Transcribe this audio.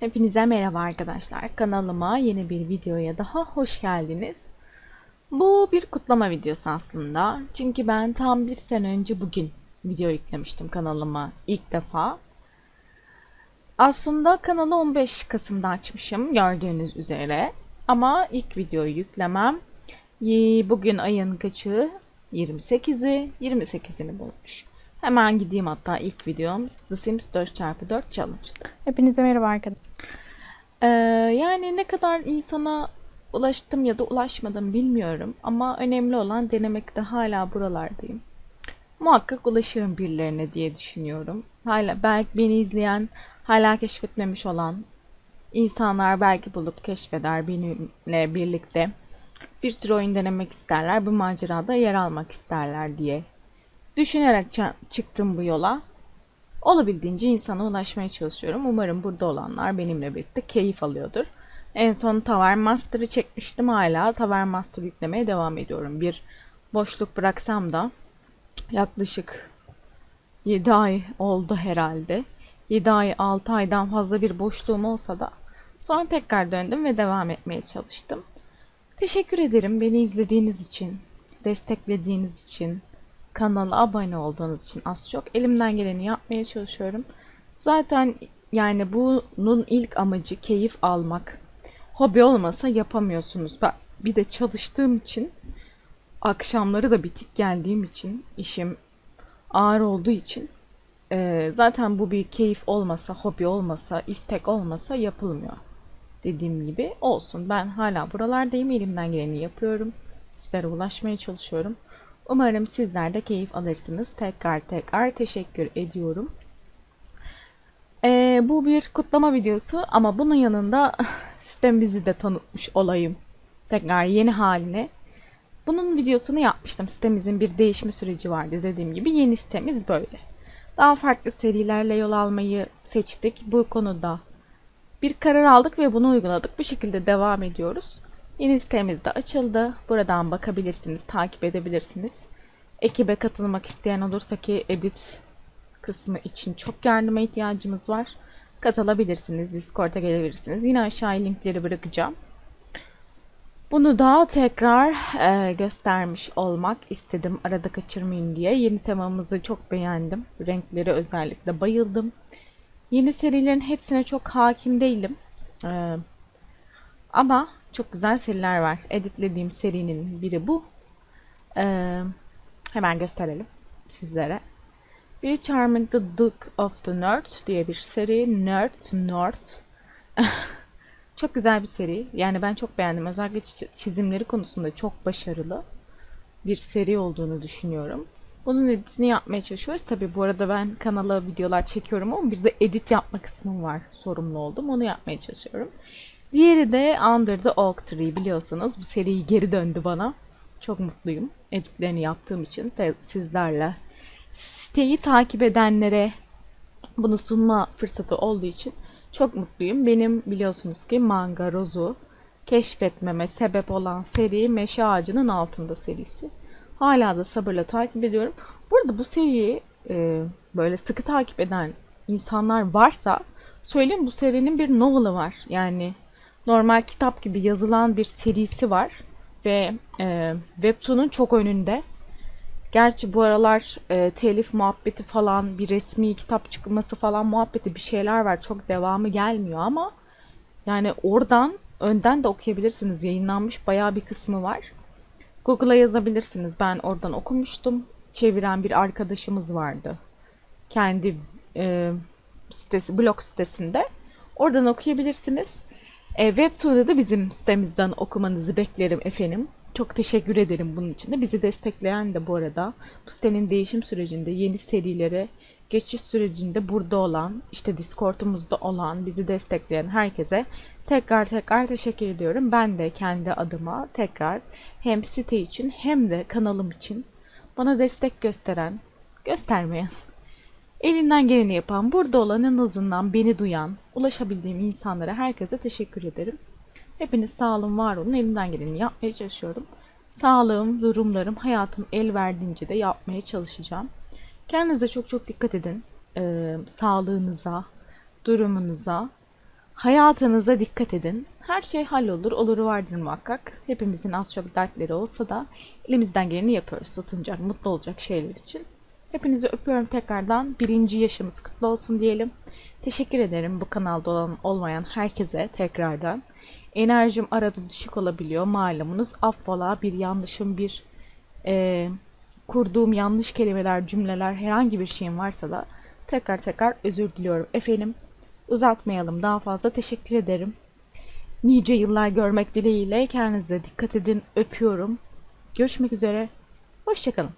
Hepinize merhaba arkadaşlar. Kanalıma yeni bir videoya daha hoş geldiniz. Bu bir kutlama videosu aslında. Çünkü ben tam bir sene önce bugün video yüklemiştim kanalıma ilk defa. Aslında kanalı 15 Kasım'da açmışım gördüğünüz üzere. Ama ilk videoyu yüklemem bugün ayın kaçı? 28'i. 28'ini bulmuş. Hemen gideyim hatta ilk videom The Sims 4x4 Challenge'dı. Hepinize merhaba arkadaşlar. Ee, yani ne kadar insana ulaştım ya da ulaşmadım bilmiyorum ama önemli olan denemekte hala buralardayım. Muhakkak ulaşırım birilerine diye düşünüyorum. Hala belki beni izleyen, hala keşfetmemiş olan insanlar belki bulup keşfeder benimle birlikte. Bir sürü oyun denemek isterler, bu macerada yer almak isterler diye düşünerek çıktım bu yola. Olabildiğince insana ulaşmaya çalışıyorum. Umarım burada olanlar benimle birlikte keyif alıyordur. En son Tavern Master'ı çekmiştim. Hala Tavern Master yüklemeye devam ediyorum. Bir boşluk bıraksam da yaklaşık 7 ay oldu herhalde. 7 ay 6 aydan fazla bir boşluğum olsa da sonra tekrar döndüm ve devam etmeye çalıştım. Teşekkür ederim beni izlediğiniz için, desteklediğiniz için, kanala abone olduğunuz için az çok elimden geleni yapmaya çalışıyorum. Zaten yani bunun ilk amacı keyif almak. Hobi olmasa yapamıyorsunuz. Ben bir de çalıştığım için akşamları da bitik geldiğim için işim ağır olduğu için eee, zaten bu bir keyif olmasa, hobi olmasa, istek olmasa yapılmıyor. Dediğim gibi olsun. Ben hala buralardayım. Elimden geleni yapıyorum. Sizlere ulaşmaya çalışıyorum. Umarım sizler de keyif alırsınız. Tekrar tekrar teşekkür ediyorum. Ee, bu bir kutlama videosu ama bunun yanında sitemizi de tanıtmış olayım. Tekrar yeni haline. Bunun videosunu yapmıştım. Sitemizin bir değişme süreci vardı dediğim gibi. Yeni sitemiz böyle. Daha farklı serilerle yol almayı seçtik. Bu konuda bir karar aldık ve bunu uyguladık. Bu şekilde devam ediyoruz. Yeni sitemiz de açıldı. Buradan bakabilirsiniz, takip edebilirsiniz. Ekibe katılmak isteyen olursa ki edit kısmı için çok yardıma ihtiyacımız var. Katılabilirsiniz, Discord'a gelebilirsiniz. Yine aşağıya linkleri bırakacağım. Bunu da tekrar e, göstermiş olmak istedim arada kaçırmayın diye. Yeni temamızı çok beğendim. Renkleri özellikle bayıldım. Yeni serilerin hepsine çok hakim değilim. E, ama çok güzel seriler var. Editlediğim serinin biri bu. E, hemen gösterelim sizlere. Biri Charming the Duke of the North diye bir seri. Nerd, North. Çok güzel bir seri. Yani ben çok beğendim. Özellikle çi- çizimleri konusunda çok başarılı bir seri olduğunu düşünüyorum. Bunun editini yapmaya çalışıyoruz. Tabii bu arada ben kanala videolar çekiyorum ama bir de edit yapma kısmım var. Sorumlu oldum. Onu yapmaya çalışıyorum. Diğeri de Under the Oak Tree biliyorsunuz. Bu seri geri döndü bana. Çok mutluyum. Editlerini yaptığım için sizlerle siteyi takip edenlere bunu sunma fırsatı olduğu için çok mutluyum. Benim biliyorsunuz ki Manga Rozu keşfetmeme sebep olan seri Meşe Ağacı'nın Altında serisi. Hala da sabırla takip ediyorum. Burada bu seriyi e, böyle sıkı takip eden insanlar varsa söyleyeyim bu serinin bir novel'ı var. Yani normal kitap gibi yazılan bir serisi var ve e, Webtoon'un çok önünde. Gerçi bu aralar e, telif muhabbeti falan bir resmi kitap çıkması falan muhabbeti bir şeyler var. Çok devamı gelmiyor ama yani oradan önden de okuyabilirsiniz. Yayınlanmış bayağı bir kısmı var. Google'a yazabilirsiniz. Ben oradan okumuştum. Çeviren bir arkadaşımız vardı. Kendi e, sitesi, blog sitesinde. Oradan okuyabilirsiniz. E, Webtoon'u da bizim sitemizden okumanızı beklerim efendim. Çok teşekkür ederim bunun için de. Bizi destekleyen de bu arada bu sitenin değişim sürecinde yeni serilere geçiş sürecinde burada olan, işte Discord'umuzda olan, bizi destekleyen herkese tekrar tekrar teşekkür ediyorum. Ben de kendi adıma tekrar hem site için hem de kanalım için bana destek gösteren, göstermeyen, elinden geleni yapan, burada olan en azından beni duyan, ulaşabildiğim insanlara herkese teşekkür ederim. Hepiniz sağ olun, var olun. Elimden geleni yapmaya çalışıyorum. Sağlığım, durumlarım, hayatım el verdiğince de yapmaya çalışacağım. Kendinize çok çok dikkat edin. Ee, sağlığınıza, durumunuza. Hayatınıza dikkat edin. Her şey hallolur, oluru vardır muhakkak. Hepimizin az çok dertleri olsa da elimizden geleni yapıyoruz tutunacak, mutlu olacak şeyler için. Hepinizi öpüyorum tekrardan. Birinci yaşımız kutlu olsun diyelim. Teşekkür ederim bu kanalda olan olmayan herkese tekrardan. Enerjim arada düşük olabiliyor malumunuz. Affola bir yanlışım bir eee, kurduğum yanlış kelimeler, cümleler herhangi bir şeyim varsa da tekrar tekrar özür diliyorum. Efendim uzatmayalım daha fazla teşekkür ederim. Nice yıllar görmek dileğiyle kendinize dikkat edin. Öpüyorum. Görüşmek üzere. Hoşçakalın.